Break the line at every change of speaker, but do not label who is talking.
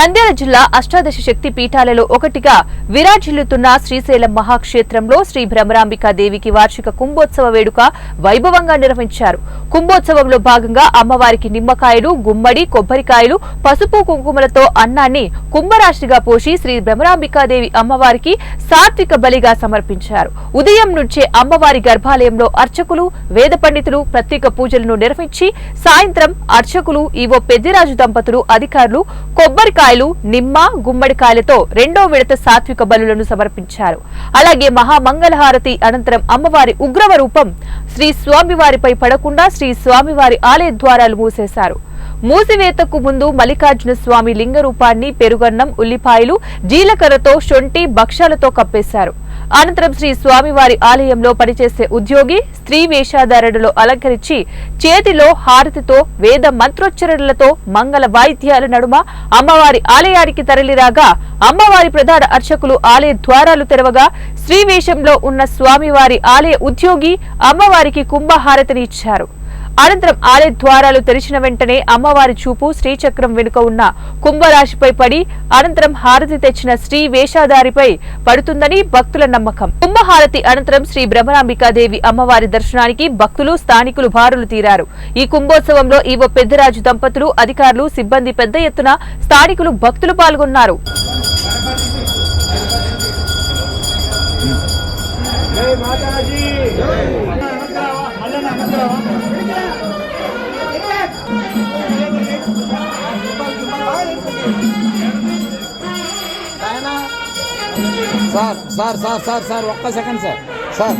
నంద్యాల జిల్లా అష్టాదశ శక్తి పీఠాలలో ఒకటిగా విరాజిల్లుతున్న శ్రీశైలం మహాక్షేత్రంలో శ్రీ భ్రమరాంబికా దేవికి వార్షిక కుంభోత్సవ వేడుక వైభవంగా నిర్వహించారు. కుంభోత్సవంలో భాగంగా అమ్మవారికి నిమ్మకాయలు గుమ్మడి కొబ్బరికాయలు పసుపు కుంకుమలతో అన్నాన్ని కుంభరాశిగా పోసి శ్రీ భ్రమరాంబికాదేవి అమ్మవారికి సాత్విక బలిగా సమర్పించారు. ఉదయం నుంచే అమ్మవారి గర్భాలయంలో అర్చకులు వేద పండితులు ప్రత్యేక పూజలను నిర్వహించి సాయంత్రం అర్చకులు ఈవో పెద్దిరాజు దంపతులు అధికారులు ఉసిరికాయలు నిమ్మ గుమ్మడికాయలతో రెండో విడత సాత్విక బలులను సమర్పించారు. అలాగే మహామంగళహారతి అనంతరం అమ్మవారి ఉగ్రవ రూపం శ్రీ స్వామివారిపై పడకుండా శ్రీ స్వామివారి ఆలయ ద్వారాలు మూసేశారు. మూసివేతకు ముందు మల్లికార్జున స్వామి లింగ రూపాన్ని పెరుగన్నం ఉల్లిపాయలు జీలకర్రతో శొంఠి భక్ష్యాలతో కప్పేశారు. అనంతరం శ్రీ స్వామివారి ఆలయంలో పనిచేసే ఉద్యోగి స్త్రీ వేషాధారణలో అలంకరించి చేతిలో హారతితో వేద మంత్రోచ్చరణలతో మంగళ వాయిద్యాల నడుమ అమ్మవారి ఆలయానికి తరలిరాగా అమ్మవారి ప్రధాన అర్చకులు ఆలయ ద్వారాలు తెరవగా స్త్రీ వేషంలో ఉన్న స్వామివారి ఆలయ ఉద్యోగి అమ్మవారికి కుంభహారతిని ఇచ్చారు. అనంతరం ఆలయ ద్వారాలు తెరిచిన వెంటనే అమ్మవారి చూపు శ్రీచక్రం వెనుక ఉన్న కుంభరాశిపై పడి అనంతరం హారతి తెచ్చిన శ్రీ వేషాధారిపై పడుతుందని భక్తుల నమ్మకం. కుంభహారతి అనంతరం శ్రీ భ్రమరాంబికాదేవి అమ్మవారి దర్శనానికి భక్తులు స్థానికులు బారులు తీరారు. ఈ కుంభోత్సవంలో ఈవో పెద్దరాజు దంపతులు అధికారులు సిబ్బంది పెద్ద ఎత్తున స్థానికులు భక్తులు పాల్గొన్నారు.
మాతాజీ.
صار صار صار صار صار وقصة كم
صار.